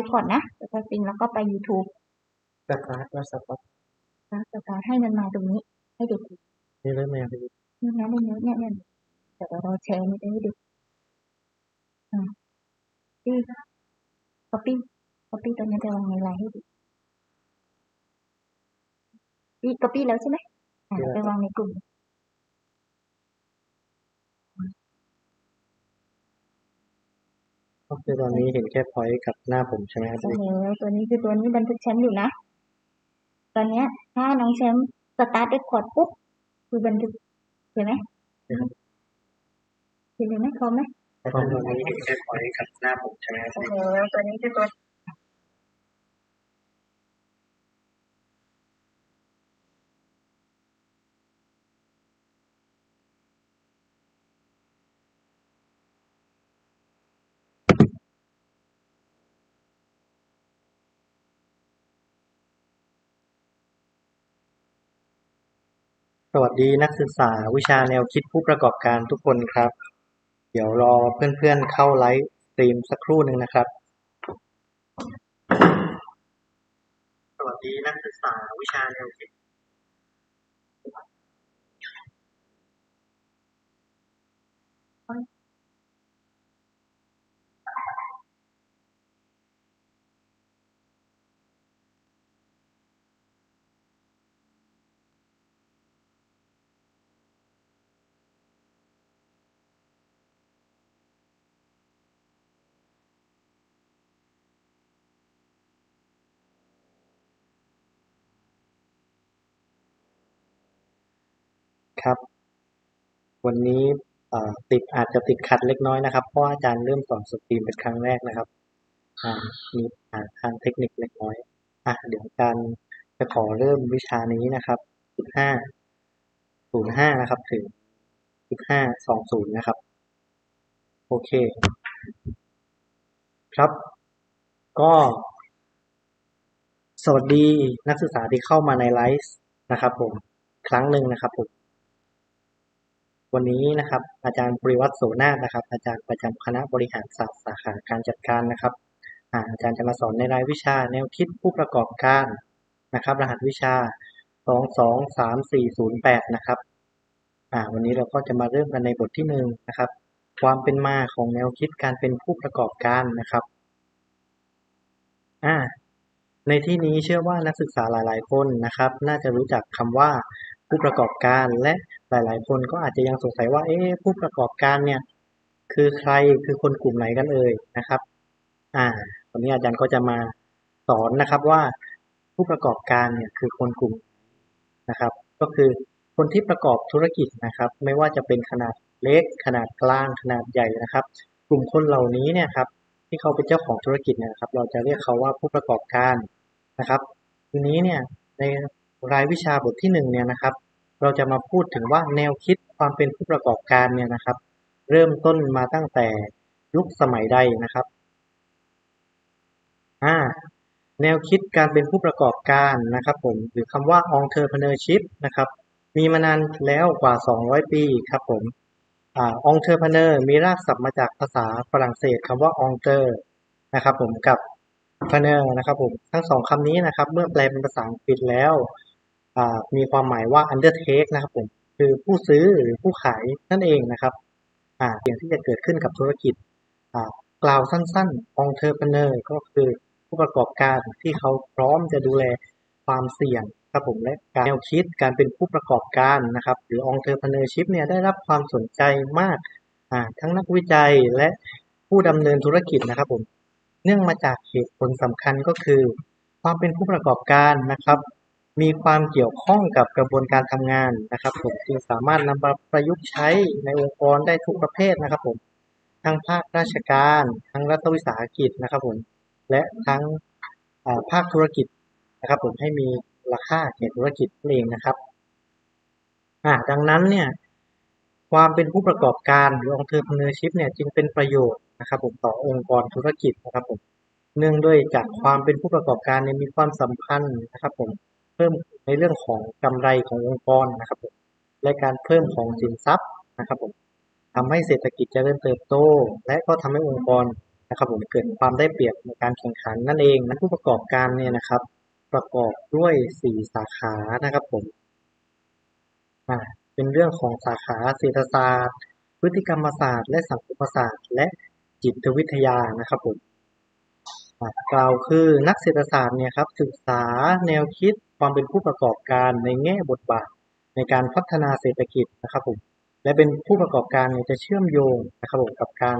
ไปก่อนนะสตาร์ทซิงแล้วก็ไป YouTube สตาร์ทว่าสตาร์ทแล้วสตาร์ทให้มันมาตรงนี้ ให้เด็กดูนี่เริ่มมาไปดูนี่นะนี่นะเนี่ยเนี่ยเดี๋ยวเราแชร์นี่ไปให้ดูอ่าที่ copy copy ตัวนี้ไปวางในไลน์ให้ดูนี่ copy แล้วใช่ไหมอ่าไปวางในกลุ่ม ก็คือตอนนี้เห็นแค่พอยต์กับหน้าผมใช่ไหมครับใช่แล้วตัวนี้คือตัวนี้บันทึกแชมป์อยู่นะ ตอนเนี้ย ถ้าน้องแชมป์สตาร์ทเรคคอร์ดปุ๊บคือบันทึกเห็นไหมเห็นไหมพร้อมไหมตอนนี้เห็นแค่พอยต์กับหน้าผมใช่ไหมครับใช่แล้วตัวนี้คือตัว สวัสดีนักศึกษาวิชาแนวคิดผู้ประกอบการทุกคนครับ เดี๋ยวรอเพื่อนๆเข้าไลฟ์สตรีมสักครู่หนึ่งนะครับ สวัสดีนักศึกษาวิชาแนวคิด ครับ วันนี้ติดอาจจะติดขัดเล็กน้อยนะครับ เพราะว่าอาจารย์เริ่มสอนสตรีมเป็นครั้งแรกนะครับมีอาทางเทคนิคเล็กน้อยอะเดี๋ยวอาจารย์จะขอเริ่มวิชานี้นะครับสิบห้าศูนย์ห้านะครับถึงสิบห้าสองศูนย์นะครับ โอเค ครับ ก็สวัสดีนักศึกษาที่เข้ามาในไลฟ์นะครับผม ครั้งหนึ่งนะครับผม วันนี้นะครับอาจารย์ปริวัติโสนานะครับ อาจารย์ประจำคณะบริหารศาสตร์สาขาการจัดการนะครับอาจารย์จะมาสอนในรายวิชาแนวคิดผู้ประกอบการนะครับ รหัสวิชา 223408 นะครับวันนี้เราก็จะมาเริ่มกันในบทที่หนึ่งนะครับ ความเป็นมาของแนวคิดการเป็นผู้ประกอบการนะครับในที่นี้เชื่อว่านักศึกษาหลาย ๆ คนนะครับ น่าจะรู้จักคำว่า ผู้ประกอบการและหลาย ๆ คนก็อาจจะยังสงสัยว่าเอ๊ะผู้ประกอบการเนี่ยคือใครคือคนกลุ่มไหนกันเอ่ยนะครับ อ่าวันนี้อาจารย์ก็จะมาสอนนะครับว่าผู้ประกอบการเนี่ยคือคนกลุ่มนะครับ ก็คือคนที่ประกอบธุรกิจนะครับ ไม่ว่าจะเป็นขนาดเล็ก ขนาดกลางขนาดใหญ่นะครับ กลุ่มคนเหล่านี้เนี่ยครับที่เขาเป็นเจ้าของธุรกิจนะครับ เราจะเรียกเขาว่าผู้ประกอบการนะครับ ทีนี้เนี่ยใน รายวิชาบทที่หนึ่งเนี่ยนะครับ เราจะมาพูดถึงว่าแนวคิดความเป็นผู้ประกอบการเนี่ยนะครับ เริ่มต้นมาตั้งแต่ยุคสมัยใดนะครับอ่าแนวคิดการเป็นผู้ประกอบการนะครับผมหรือคำว่า entrepreneurship นะครับ มีมานานแล้วกว่า 200 ปีครับผมอ่า entrepreneur มีรากศัพท์มาจากภาษาฝรั่งเศสคำว่า entre นะครับผมกับ preneur นะครับผมทั้งสองคำนี้นะครับ เมื่อแปลเป็นภาษาอังกฤษแล้ว มีความหมายว่า undertake นะครับผมคือผู้ซื้อหรือผู้ขายนั่นเองนะครับอ่าสิ่ยงที่จะเกิดขึ้นกับธุรกิจกล่าวสั้นๆ entrepreneur ก็คือผู้ประกอบการที่เขาพร้อมจะดูแลความเสี่ยงครับผมและการแนวคิดการเป็นผู้ประกอบการนะครับ หรือ entrepreneurship เนี่ยได้รับความสนใจมากทั้งนักวิจัยและผู้ดำเนินธุรกิจนะครับผมเนื่องมาจากเหตุผลสำคัญก็คือ ความเป็นผู้ประกอบการนะครับ มีความเกี่ยวข้องกับกระบวนการทำงานนะครับ ผมจึงสามารถนำมาประยุกต์ใช้ในองค์กรได้ทุกประเภทนะครับผมทั้งภาคราชการ ทั้งรัฐวิสาหกิจนะครับผมและทั้งภาคธุรกิจนะครับผมให้มีมูลค่าแก่ธุรกิจเองนะครับดังนั้นเนี่ยความเป็นผู้ประกอบการหรือ entrepreneurship เนี่ยจึงเป็นประโยชน์นะครับผมต่อองค์กรธุรกิจนะครับผมเนื่องด้วยจากความเป็นผู้ประกอบการเนี่ยมีความสัมพันธ์นะครับผม พิ่มในเรื่องของกำไรขององค์กรนะครับผมและการเพิ่มของสินทรัพย์นะครับผมทำให้เศรษฐกิจจเจริญเติบโต และก็ทำให้องค์กรนะครับผมเกิดความได้เปรียบในการแข่งขันนั่นเองนะผู้ประกอบการเนี่ยนะครับ ประกอบด้วยสี่สาขานะครับผมเป็นเรื่องของสาขาเศรษฐศาสตร์ พฤติกรรมศาสตร์ และสังคมศาสตร์ และจิตวิทยานะครับผม กล่าวคือนักเศรษฐศาสตร์เนี่ยครับศึกษาแนวคิดความเป็นผู้ประกอบการในแง่บทบาท ในการพัฒนาเศรษฐกิจนะครับผมและเป็นผู้ประกอบการเนี่ยจะเชื่อมโยงนะครับผมกับการ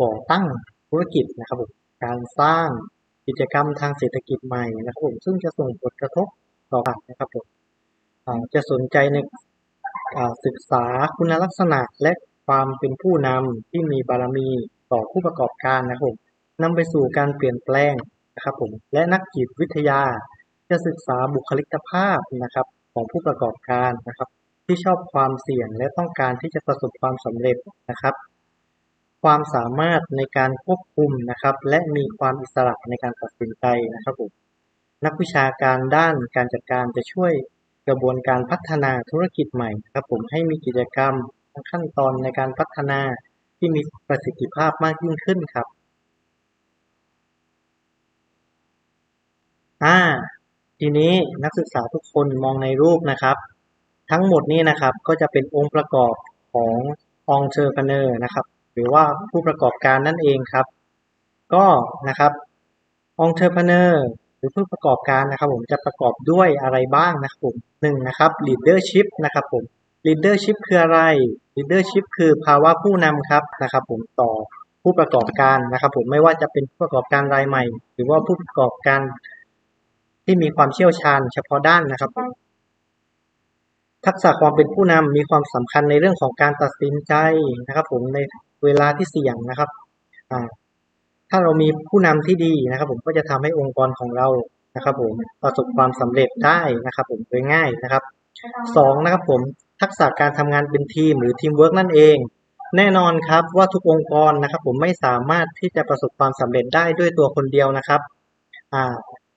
ก่อตั้งธุรกิจนะครับผมการสร้างกิจกรรมทางเศรษฐกิจใหม่นะครับผมซึ่งจะส่งผลกระทบต่อนะครับผมจะสนใจในศึกษาคุณลักษณะและความเป็นผู้นำที่มีบารมีต่อผู้ประกอบการนะครับผม นำไปสู่การเปลี่ยนแปลงนะครับผมและนักจิตวิทยาจะศึกษาบุคลิกภาพนะครับของผู้ประกอบการนะครับ ที่ชอบความเสี่ยงและต้องการที่จะประสบความสำเร็จนะครับ ความสามารถในการควบคุมนะครับ และมีความอิสระในการตัดสินใจนะครับผมนักวิชาการด้านการจัดการจะช่วยกระบวนการพัฒนาธุรกิจใหม่นะครับผมให้มีกิจกรรมขั้นตอนในการพัฒนาที่มีประสิทธิภาพมากยิ่งขึ้นครับ อ่า ทีนี้นักศึกษาทุกคนมองในรูปนะครับ ทั้งหมดนี้นะครับก็จะเป็นองค์ประกอบของ entrepreneur นะครับ หรือว่าผู้ประกอบการนั่นเองครับ ก็นะครับ entrepreneur หรือผู้ประกอบการนะครับ ผมจะประกอบด้วยอะไรบ้างนะครับผมหนึ่งนะครับ leadership นะครับผม leadership คืออะไร leadership คือภาวะผู้นำครับนะครับ ผมต่อผู้ประกอบการนะครับ ผมไม่ว่าจะเป็นผู้ประกอบการรายใหม่ หรือว่าผู้ประกอบการ ที่มีความเชี่ยวชาญเฉพาะด้านนะครับ ทักษะความเป็นผู้นำมีความสำคัญในเรื่องของการตัดสินใจนะครับ ผมในเวลาที่เสี่ยงนะครับอ่าถ้าเรามีผู้นำที่ดีนะครับ ผมก็จะทำให้องค์กรของเรานะครับ ผมประสบความสำเร็จได้นะครับ ผมโดยง่ายนะครับสองนะครับ ผมทักษะการทำงานเป็นทีมหรือทีมเวิร์กนั่นเอง แน่นอนครับว่าทุกองค์กรนะครับ ผมไม่สามารถที่จะประสบความสำเร็จได้ด้วยตัวคนเดียวนะครับอ่า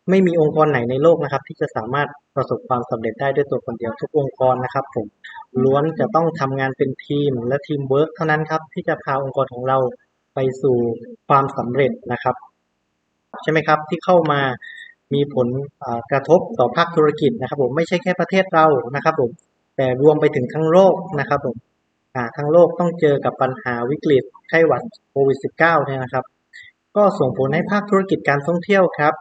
ไม่มีองค์กรไหนในโลกนะครับ ที่จะสามารถประสบความสำเร็จได้ด้วยตัวคนเดียวทุกองค์กรนะครับ ผมล้วนจะต้องทำงานเป็นทีมและทีมเวิร์กเท่านั้นครับ ที่จะพาองค์กรของเราไปสู่ความสำเร็จนะครับ ใช่ไหมครับที่เข้ามามีผลกระทบต่อภาคธุรกิจนะครับ ผมไม่ใช่แค่ประเทศเรานะครับ ผมแต่รวมไปถึงทั้งโลกนะครับ ผมทั้งโลกต้องเจอกับปัญหาวิกฤตไข้หวัดโควิด -19 เนี่ยนะครับ ก็ส่งผลให้ภาคธุรกิจการท่องเที่ยวครับ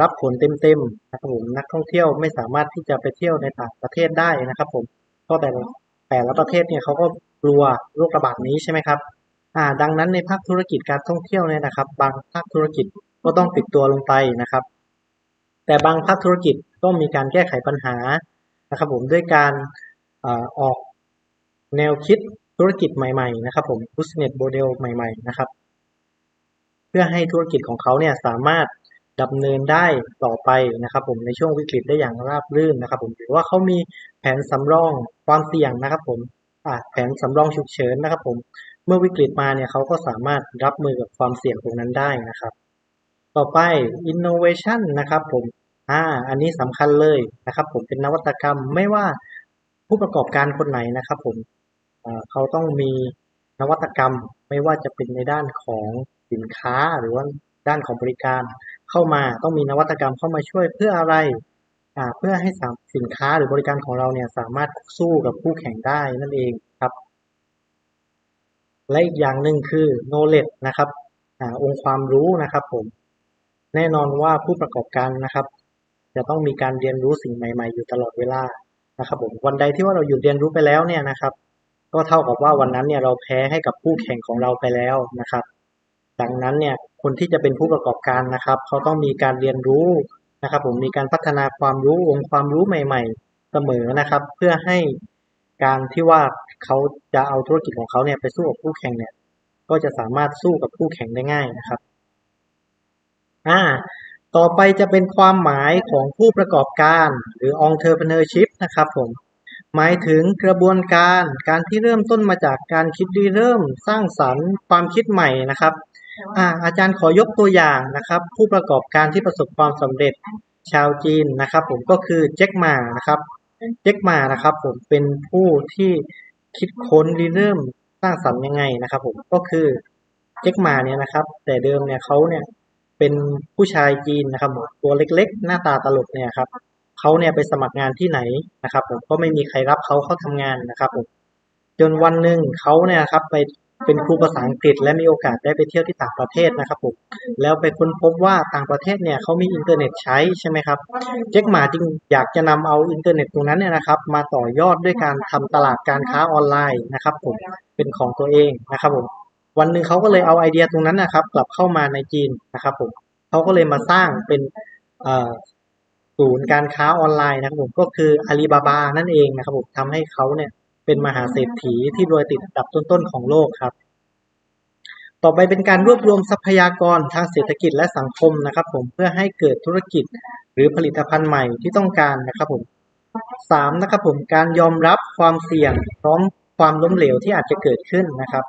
รับผลเต็มๆนะครับผมนักท่องเที่ยวไม่สามารถที่จะไปเที่ยวในต่างประเทศได้นะครับ ผมก็แต่แต่ละประเทศเนี่ยเขาก็กลัวโรคระบาดนี้ใช่ไหมครับอ่าดังนั้นในภาคธุรกิจการท่องเที่ยวเนี่ยนะครับ บางภาคธุรกิจก็ต้องปิดตัวลงไปนะครับ แต่บางภาคธุรกิจก็มีการแก้ไขปัญหานะครับ ผมด้วยการออกแนวคิดธุรกิจใหม่ๆนะครับ ผม business model ใหม่ ๆ นะครับ เพื่อให้ธุรกิจของเขาเนี่ยสามารถ ดำเนินได้ต่อไปนะครับ ผมในช่วงวิกฤตได้อย่างราบรื่นนะครับ ผมหรือว่าเขามีแผนสำรองความเสี่ยงนะครับ ผมแผนสำรองฉุกเฉินนะครับ ผมเมื่อวิกฤตมาเนี่ยเขาก็สามารถรับมือกับความเสี่ยงตรงนั้นได้นะครับ ต่อไป innovation นะครับ ผมอ่าอันนี้สำคัญเลยนะครับ ผมเป็นนวัตกรรมไม่ว่าผู้ประกอบการคนไหนนะครับ ผมเขาต้องมีนวัตกรรมไม่ว่าจะเป็นในด้านของสินค้าหรือว่า ด้านของบริการเข้ามาต้องมีนวัตกรรมเข้ามาช่วยเพื่ออะไรอ่าเพื่อให้สินค้าหรือบริการของเราเนี่ยสามารถสู้กับคู่แข่งได้นั่นเองครับ และอีกอย่างหนึ่งคือ knowledge นะครับอ่าองค์ความรู้นะครับผมแน่นอนว่าผู้ประกอบการนะครับ จะต้องมีการเรียนรู้สิ่งใหม่ๆ อยู่ตลอดเวลานะครับผมวันใดที่ว่าเราหยุดเรียนรู้ไปแล้วเนี่ยนะครับ ก็เท่ากับว่าวันนั้นเนี่ยเราแพ้ให้กับคู่แข่งของเราไปแล้วนะครับ ดังนั้นเนี่ยคนที่จะเป็นผู้ประกอบการนะครับเขาต้องมีการเรียนรู้นะครับ ผมมีการพัฒนาความรู้องค์ความรู้ใหม่ ๆ เสมอนะครับ เพื่อให้การที่ว่าเขาจะเอาธุรกิจของเขาเนี่ยไปสู้กับคู่แข่งเนี่ย ก็จะสามารถสู้กับคู่แข่งได้ง่ายนะครับอ่าต่อไปจะเป็นความหมายของผู้ประกอบการหรือ entrepreneurship นะครับผมหมายถึงกระบวนการการที่เริ่มต้นมาจากการคิดริเริ่มสร้างสรรค์ความคิดใหม่นะครับ อาอาจารย์ขอยกตัวอย่างนะครับ ผู้ประกอบการที่ประสบความสำเร็จชาวจีนนะครับ ผมก็คือเจ็คมานะครับเจ็คมานะครับ ผมเป็นผู้ที่คิดค้นริเริ่มสร้างสรรค์ยังไงนะครับ ผมก็คือเจ็กมาเนี่ยนะครับ แต่เดิมเนี่ยเขาเนี่ยเป็นผู้ชายจีนนะครับผมตัวเล็กๆ หน้าตาตลกเนี่ยครับเขาเนี่ยไปสมัครงานที่ไหนนะครับ ผมก็ไม่มีใครรับเขาเข้าทำงานนะครับ ผมจนวันหนึ่งเขาเนี่ยครับ ไป เป็นครูภาษาอังกฤษ และมีโอกาสได้ไปเที่ยวที่ต่างประเทศนะครับผมแล้วไปค้นพบว่าต่างประเทศเนี่ยเขามีอินเทอร์เน็ตใช้ใช่ไหมครับเจ๊กหมาจึงอยากจะนำเอาอินเทอร์เน็ตตรงนั้นเนี่ยนะครับ มาต่อยอดด้วยการทำตลาดการค้าออนไลน์นะครับผมเป็นของตัวเองนะครับผมวันหนึ่งเขาก็เลยเอาไอเดียตรงนั้นนะครับ กลับเข้ามาในจีนนะครับผมเขาก็เลยมาสร้างเป็นศูนย์การค้าออนไลน์นะครับผมก็คืออาลีบาบานั่นเองนะครับผมทำให้เขาเนี่ย เป็นมหาเศรษฐีที่รวยติดอันดับต้นๆของโลกครับ ต่อไปเป็นการรวบรวมทรัพยากรทางเศรษฐกิจและสังคมนะครับ ผมเพื่อให้เกิดธุรกิจหรือผลิตภัณฑ์ใหม่ที่ต้องการนะครับผมสามนะครับผมการยอมรับความเสี่ยงพร้อมความล้มเหลวที่อาจจะเกิดขึ้นนะครับ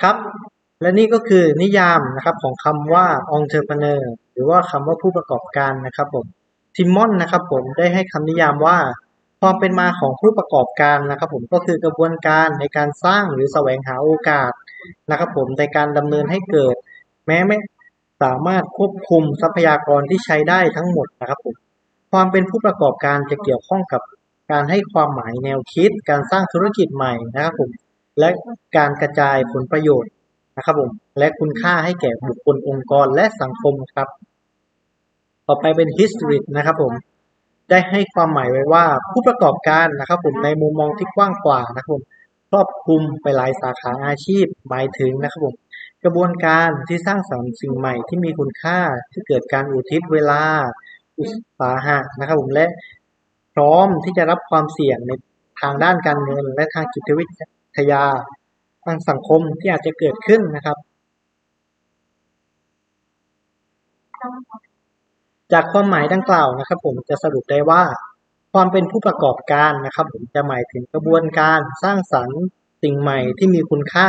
ครับ และนี่ก็คือนิยามนะครับของคำว่า entrepreneur หรือว่าคำว่าผู้ประกอบการนะครับผมทิมมอนนะครับผมได้ให้คำนิยามว่า ความเป็นมาของผู้ประกอบการนะครับผมก็คือกระบวนการในการสร้างหรือแสวงหาโอกาสนะครับผมในการดำเนินให้เกิด แม้ไม่สามารถควบคุมทรัพยากรที่ใช้ได้ทั้งหมดนะครับผมความเป็นผู้ประกอบการจะเกี่ยวข้องกับการให้ความหมายแนวคิด การสร้างธุรกิจใหม่นะครับผมและการกระจายผลประโยชน์นะครับผมและคุณค่าให้แก่บุคคลองค์กรและสังคมครับ ต่อไปเป็น history นะครับผม ได้ให้ความหมายไว้ว่าผู้ประกอบการนะครับผมในมุมมองที่กว้างกว่านะครับผมครอบคลุมไปหลายสาขาอาชีพหมายถึงนะครับผมกระบวนการที่สร้างสรรค์สิ่งใหม่ที่มีคุณค่าที่เกิดการอุทิศเวลาอุตสาหะนะครับผมและพร้อมที่จะรับความเสี่ยงในทางด้านการเงิน และทางจิตวิทยาทางสังคมที่อาจจะเกิดขึ้นนะครับ จากความหมายดังกล่าวนะครับ ผมจะสรุปได้ว่า ความเป็นผู้ประกอบการนะครับ ผมจะหมายถึงกระบวนการสร้างสรรค์สิ่งใหม่ที่มีคุณค่า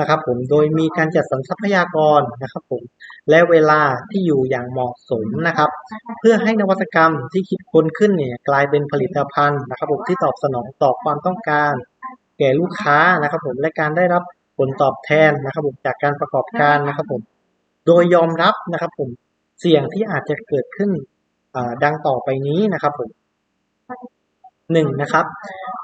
นะครับ ผมโดยมีการจัดสรรทรัพยากรนะครับ ผมและเวลาที่อยู่อย่างเหมาะสมนะครับ เพื่อให้นวัตกรรมที่คิดค้นขึ้นเนี่ยกลายเป็นผลิตภัณฑ์นะครับ ผมที่ตอบสนองต่อความต้องการ แก่ลูกค้านะครับ ผมและการได้รับผลตอบแทนนะครับ ผมจากการประกอบการนะครับ ผม โดยยอมรับนะครับ ผม เสี่ยงที่อาจจะเกิดขึ้นดังต่อไปนี้นะครับผมหนึ่งนะครับ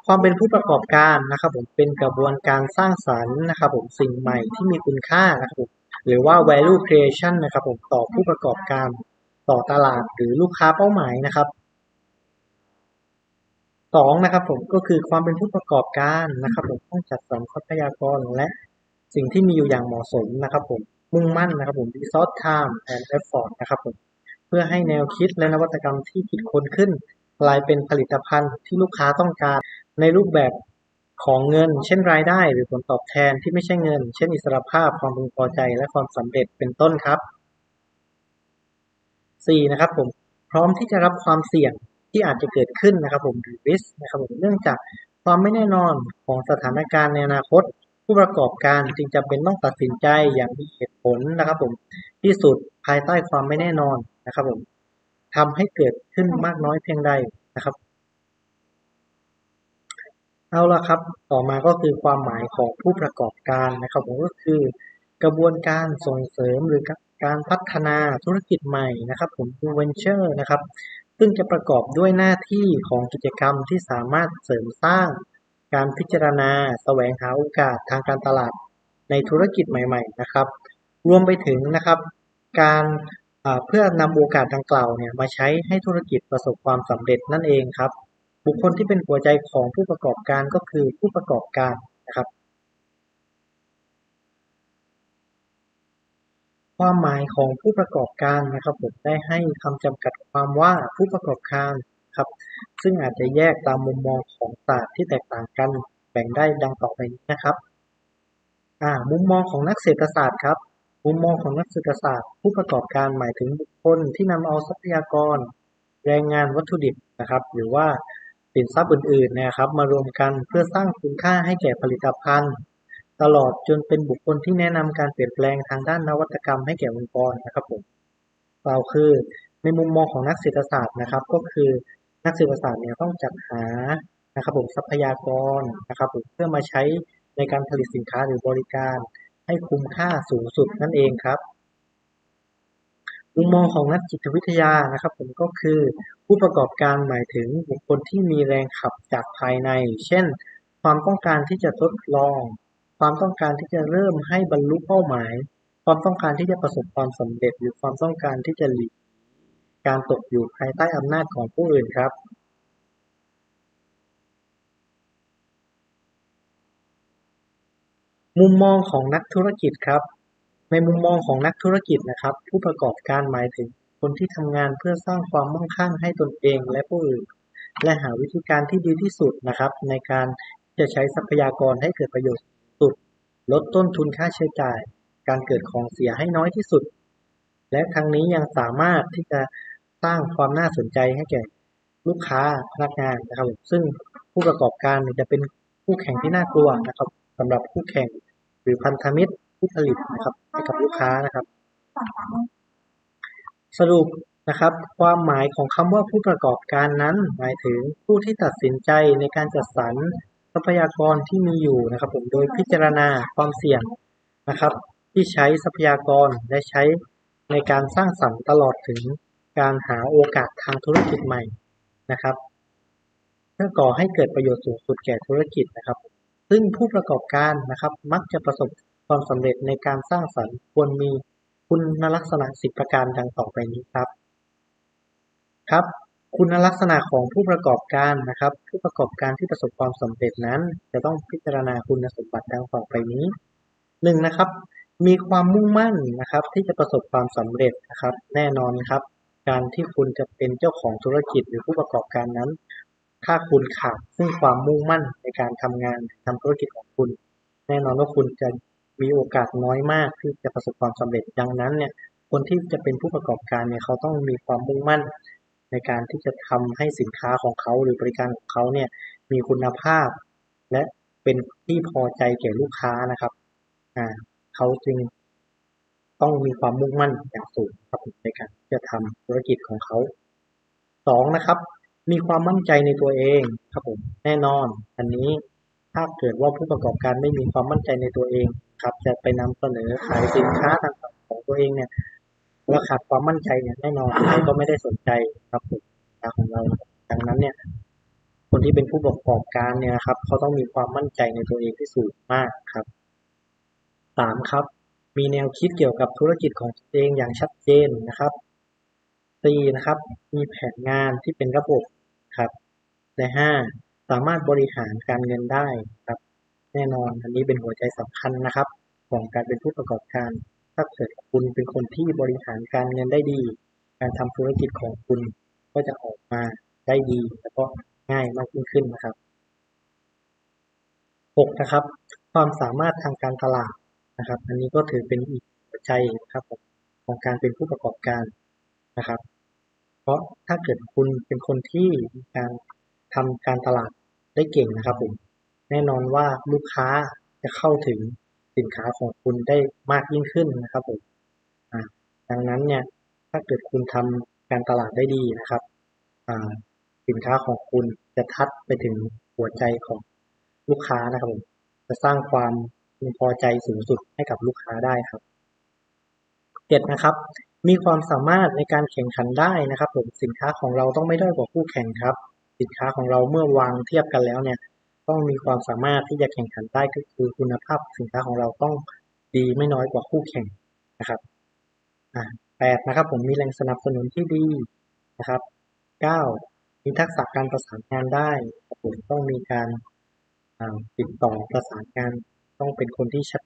ความเป็นผู้ประกอบการนะครับ ผมเป็นกระบวนการสร้างสรรค์นะครับ ผมสิ่งใหม่ที่มีคุณค่านะครับผมหรือว่า value creation นะครับ ผมต่อผู้ประกอบการต่อตลาดหรือลูกค้าเป้าหมายนะครับสองนะครับ ผมก็คือความเป็นผู้ประกอบการนะครับ ผมต้องจัดสรรทรัพยากรและสิ่งที่มีอยู่อย่างเหมาะสมนะครับ ผม มุ่งมั่นนะครับผม resource time and effort นะครับผมเพื่อให้แนวคิดและนวัตกรรมที่คิดค้นขึ้น กลายเป็นผลิตภัณฑ์ที่ลูกค้าต้องการในรูปแบบของเงิน เช่นรายได้ หรือผลตอบแทนที่ไม่ใช่เงิน เช่นอิสรภาพความพึงพอใจ และความสำเร็จเป็นต้นครับ 4. นะครับผมพร้อมที่จะรับความเสี่ยงที่อาจจะเกิดขึ้นนะครับผมหรือ risk นะครับผมเนื่องจากความไม่แน่นอนของสถานการณ์ในอนาคต ผู้ประกอบการจึงจำเป็นต้องตัดสินใจอย่างมีเหตุผลนะครับ ผมที่สุดภายใต้ความไม่แน่นอนนะครับ ผมทำให้เกิดขึ้นมากน้อยเพียงใดนะครับ เอาละครับ ต่อมาก็คือความหมายของผู้ประกอบการนะครับ ผมก็คือกระบวนการส่งเสริมหรือการพัฒนาธุรกิจใหม่นะครับ ผม new venture นะครับ ซึ่งจะประกอบด้วยหน้าที่ของกิจกรรมที่สามารถเสริมสร้าง การพิจารณาแสวงหาโอกาสทางการตลาดในธุรกิจใหม่ๆนะครับ รวมไปถึงนะครับการเพื่อนำโอกาสดังกล่าวเนี่ยมาใช้ให้ธุรกิจประสบความสำเร็จนั่นเองครับ บุคคลที่เป็นหัวใจของผู้ประกอบการก็คือผู้ประกอบการนะครับ ความหมายของผู้ประกอบการนะครับผมได้ให้คำจำกัดความว่าผู้ประกอบการ ครับ ซึ่งอาจจะแยกตามมุมมองของศาสตร์ที่แตกต่างกัน แบ่งได้ดังต่อไปนี้นะครับอ่ามุมมองของนักเศรษฐศาสตร์ครับ มุมมองของนักเศรษฐศาสตร์ ผู้ประกอบการหมายถึงบุคคลที่นำเอาทรัพยากร แรงงานวัตถุดิบนะครับ หรือว่าสินทรัพย์อื่นๆนะครับมารวมกันเพื่อสร้างคุณค่าให้แก่ผลิตภัณฑ์ ตลอดจนเป็นบุคคลที่แนะนำการเปลี่ยนแปลงทางด้านนวัตกรรมให้แก่องค์กรนะครับผมกล่าคือในมุมมองของนักเศรษฐศาสตร์นะครับ ก็คือ นักเศรษฐศาสตร์เนี่ยต้องจัดหานะครับผมทรัพยากรนะครับผมเพื่อมาใช้ในการผลิตสินค้าหรือบริการ ให้คุ้มค่าสูงสุดนั่นเองครับมุมมองของนักจิตวิทยานะครับ ผมก็คือผู้ประกอบการหมายถึงบุคคลที่มีแรงขับจากภายใน เช่น ความต้องการที่จะทดลอง ความต้องการที่จะเริ่มให้บรรลุเป้าหมาย ความต้องการที่จะประสบความสำเร็จ หรือความต้องการที่จะหลีก การตกอยู่ภายใต้อำนาจของผู้อื่นครับมุมมองของนักธุรกิจครับ ในมุมมองของนักธุรกิจนะครับ ผู้ประกอบการหมายถึงคนที่ทำงานเพื่อสร้างความมั่งคั่งให้ตนเองและผู้อื่น และหาวิธีการที่ดีที่สุดนะครับ ในการจะใช้ทรัพยากรให้เกิดประโยชน์สุด ลดต้นทุนค่าใช้จ่าย การเกิดของเสียให้น้อยที่สุด และทั้งนี้ยังสามารถที่จะ สร้างความน่าสนใจให้แก่ลูกค้าพนักงานนะครับ ซึ่งผู้ประกอบการจะเป็นคู่แข่งที่น่ากลัวนะครับสำหรับคู่แข่งหรือพันธมิตรผู้ผลิตนะครับให้กับลูกค้านะครับ สรุปนะครับ ความหมายของคำว่าผู้ประกอบการนั้น หมายถึงผู้ที่ตัดสินใจในการจัดสรรทรัพยากรที่มีอยู่นะครับผมโดยพิจารณาความเสี่ยงนะครับ ที่ใช้ทรัพยากรและใช้ในการสร้างสรรค์ตลอดถึง การหาโอกาสทางธุรกิจใหม่นะครับเพื่อก่อให้เกิดประโยชน์สูงสุดแก่ธุรกิจนะครับ ซึ่งผู้ประกอบการนะครับ มักจะประสบความสำเร็จในการสร้างสรรค์ควรมีคุณลักษณะสิบประการดังต่อไปนี้ครับครับ คุณลักษณะของผู้ประกอบการนะครับ ผู้ประกอบการที่ประสบความสำเร็จนั้น จะต้องพิจารณาคุณสมบัติดังต่อไปนี้หนึ่งนะครับ มีความมุ่งมั่นนะครับ ที่จะประสบความสำเร็จนะครับ แน่นอนครับ การที่คุณจะเป็นเจ้าของธุรกิจหรือผู้ประกอบการนั้น ถ้าคุณขาดซึ่งความมุ่งมั่นในการทำงานทำธุรกิจของคุณ แน่นอนว่าคุณจะมีโอกาสน้อยมากที่จะประสบความสำเร็จดังนั้นเนี่ยคนที่จะเป็นผู้ประกอบการเนี่ยเขาต้องมีความมุ่งมั่น ในการที่จะทำให้สินค้าของเขาหรือบริการของเขาเนี่ยมีคุณภาพ และเป็นที่พอใจแก่ลูกค้านะครับอ่าเขาจึง ต้องมีความมุ่งมั่นอย่างสูงครับในการจะทำธุรกิจของเขาสองนะครับ มีความมั่นใจในตัวเองครับผมแน่นอน อันนี้ถ้าเกิดว่าผู้ประกอบการไม่มีความมั่นใจในตัวเองครับ จะไปนำเสนอขายสินค้าต่างๆของตัวเองเนี่ยแล้วขาดความมั่นใจเนี่ยแน่นอนใครก็ไม่ได้สนใจครับผมของเราดังนั้นเนี่ยคนที่เป็นผู้ประกอบการเนี่ยครับเขาต้องมีความมั่นใจในตัวเองที่สูงมากครับสามครับ มีแนวคิดเกี่ยวกับธุรกิจของตัวเองอย่างชัดเจนนะครับสี่นะครับ มีแผนงานที่เป็นระบบครับและห้าสามารถบริหารการเงินได้ครับแน่นอนอันนี้เป็นหัวใจสำคัญนะครับ ของการเป็นผู้ประกอบการ ถ้าเกิดคุณเป็นคนที่บริหารการเงินได้ดี การทำธุรกิจของคุณก็จะออกมาได้ดีแล้วก็ง่ายมากยิ่งขึ้นนะครับหกนะครับ ความสามารถทางการตลาด นะครับ อันนี้ก็ถือเป็นอีกหัวใจนะครับของการเป็นผู้ประกอบการนะครับ เพราะถ้าเกิดคุณเป็นคนที่การทำการตลาดได้เก่งนะครับผมแน่นอนว่าลูกค้าจะเข้าถึงสินค้าของคุณได้มากยิ่งขึ้นนะครับผมดังนั้นเนี่ยถ้าเกิดคุณทำการตลาดได้ดีนะครับสินค้าของคุณจะทัดไปถึงหัวใจของลูกค้านะครับผมจะสร้างความ พึงพอใจสูงสุดให้กับลูกค้าได้ครับเจ็ดนะครับ มีความสามารถในการแข่งขันได้นะครับผมสินค้าของเราต้องไม่ด้อยกว่าคู่แข่งครับ สินค้าของเราเมื่อวางเทียบกันแล้วเนี่ย ต้องมีความสามารถที่จะแข่งขันได้ก็คือคุณภาพสินค้าของเราต้องดีไม่น้อยกว่าคู่แข่งนะครับอ่าแปดนะครับ ผมมีแรงสนับสนุนที่ดีนะครับเก้ามีทักษะการประสานงานได้ผมต้องมีการติดต่อประสานงาน ต้องเป็นคนที่ชัด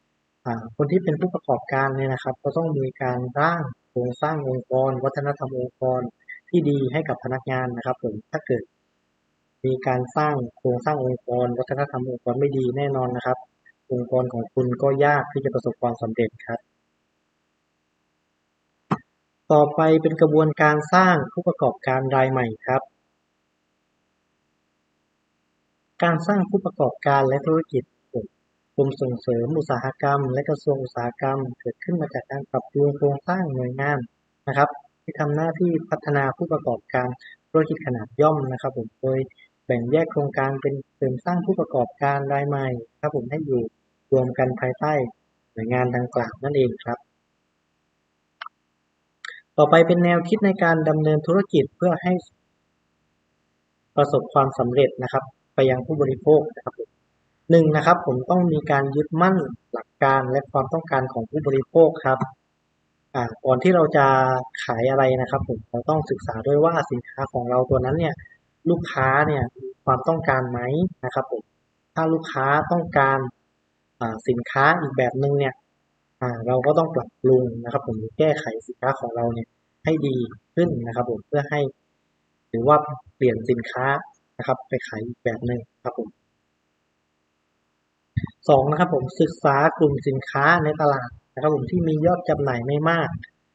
คนที่เป็นผู้ประกอบการเนี่ยนะครับ ก็ต้องมีการร่างโครงสร้างองค์กร วัฒนธรรมองค์กรที่ดีให้กับพนักงานนะครับผมถ้าเกิด มีการสร้างโครงสร้างองค์กร วัฒนธรรมองค์กรไม่ดีแน่นอนนะครับ องค์กรของคุณก็ยากที่จะประสบความสำเร็จครับ ต่อไปเป็นกระบวนการสร้างผู้ประกอบการรายใหม่ครับการสร้างผู้ประกอบการและธุรกิจ กรมส่งเสริมอุตสาหกรรม และกระทรวงอุตสาหกรรม เกิดขึ้นมาจากการปรับปรุงโครงสร้างหน่วยงานนะครับ ที่ทำหน้าที่พัฒนาผู้ประกอบการธุรกิจขนาดย่อมนะครับผมโดยแบ่งแยกโครงการเป็นเสริมสร้างผู้ประกอบการรายใหม่ครับผมให้อยู่รวมกันภายใต้หน่วยงานดังกล่าวนั่นเองครับ ต่อไปเป็นแนวคิดในการดำเนินธุรกิจเพื่อให้ประสบความสำเร็จนะครับ ไปยังผู้บริโภคนะครับ หนึ่งนะครับผมต้องมีการยึดมั่นหลักการและความต้องการของผู้บริโภคครับอ่าก่อนที่เราจะขายอะไรนะครับ ผมเราต้องศึกษาด้วยว่าสินค้าของเราตัวนั้นเนี่ยลูกค้าเนี่ยมีความต้องการไหมนะครับผมถ้าลูกค้าต้องการอ่าสินค้าอีกแบบหนึ่งเนี่ยอ่าเราก็ต้องปรับปรุงนะครับผมแก้ไขสินค้าของเราเนี่ยให้ดีขึ้นนะครับผมเพื่อให้หรือว่าเปลี่ยนสินค้านะครับไปขายอีกแบบหนึ่งครับผม สองนะครับผมศึกษากลุ่มสินค้าในตลาดนะครับผมที่มียอดจำหน่ายไม่มาก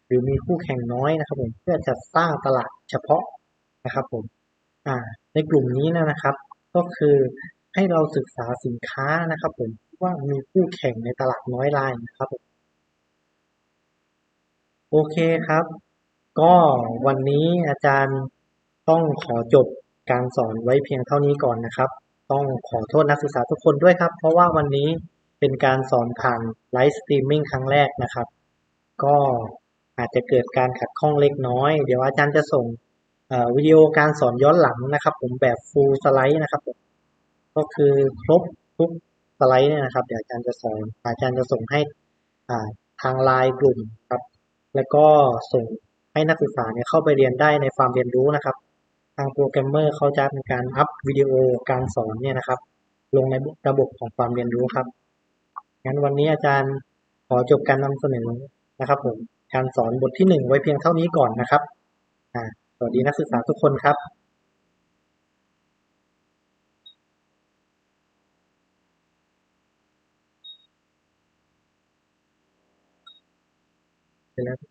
หรือมีคู่แข่งน้อยนะครับผมเพื่อจะสร้างตลาดเฉพาะนะครับผมอ่าในกลุ่มนี้นะครับ ก็คือให้เราศึกษาสินค้านะครับผมว่ามีคู่แข่งในตลาดน้อยรายนะครับผมโอเคครับ ก็วันนี้อาจารย์ต้องขอจบการสอนไว้เพียงเท่านี้ก่อนนะครับ ต้องขอโทษนักศึกษาทุกคนด้วยครับ เพราะว่าวันนี้เป็นการสอนผ่านไลฟ์สตรีมมิ่งครั้งแรกนะครับ ก็อาจจะเกิดการขัดข้องเล็กน้อย เดี๋ยวอาจารย์จะส่งวิดีโอการสอนย้อนหลังนะครับ ผมแบบฟูลสไลด์นะครับ ก็คือครบทุกสไลด์เนี่ยนะครับ เดี๋ยวอาจารย์จะสอนอาจารย์จะส่งให้ทางไลน์กลุ่มครับ แล้วก็ส่งให้นักศึกษาเนี่ยเข้าไปเรียนได้ในฟาร์มเรียนรู้นะครับ ทางโปรแกรมเมอร์เขาจะมีการอัพวิดีโอการสอนเนี่ยนะครับ ลงในระบบของความเรียนรู้ครับงั้นวันนี้อาจารย์ขอจบการนำเสนอนะครับผมการสอนบทที่หนึ่งไว้เพียงเท่านี้ก่อนนะครับสวัสดีนักศึกษาทุกคนครับเสร็จแล้ว